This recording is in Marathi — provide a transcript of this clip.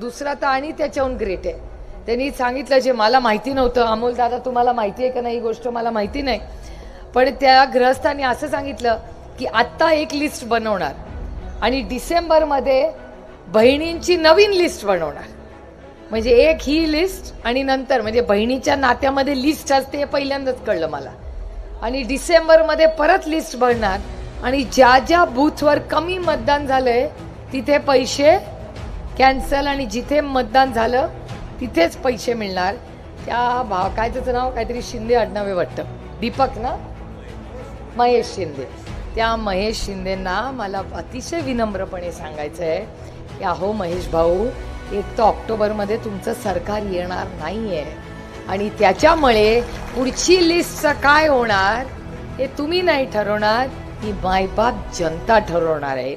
दुसरा तर आणि त्याच्याहून ग्रेट आहे. त्यांनी सांगितलं जे मला माहिती नव्हतं. अमोल दादा तुम्हाला माहिती आहे का नाही? ही गोष्ट मला माहिती नाही. पण त्या ग्रहस्थांनी असं सांगितलं की आत्ता एक लिस्ट बनवणार. आणि डिसेंबरमध्ये बहिणींची नवीन लिस्ट बनवणार. म्हणजे एक ही लिस्ट आणि नंतर म्हणजे बहिणीच्या नात्यामध्ये लिस्ट असते हे पहिल्यांदाच कळलं मला. आणि डिसेंबरमध्ये परत लिस्ट बनणार. आणि ज्या ज्या बूथवर कमी मतदान झालंय तिथे पैसे कॅन्सल आणि जिथे मतदान झालं तिथेच पैसे मिळणार. त्या भा काय त्याचं नाव काहीतरी शिंदे आडनावे वाटतं. दीपक ना? महेश शिंदे. त्या महेश शिंदेंना मला अतिशय विनम्रपणे सांगायचं आहे की अहो महेश भाऊ एक तर ऑक्टोबरमध्ये तुमचं सरकार येणार नाही आहे आणि त्याच्यामुळे पुढची लिस्टचं काय होणार हे तुम्ही नाही ठरवणार ही मायबाप जनता ठरवणार आहे.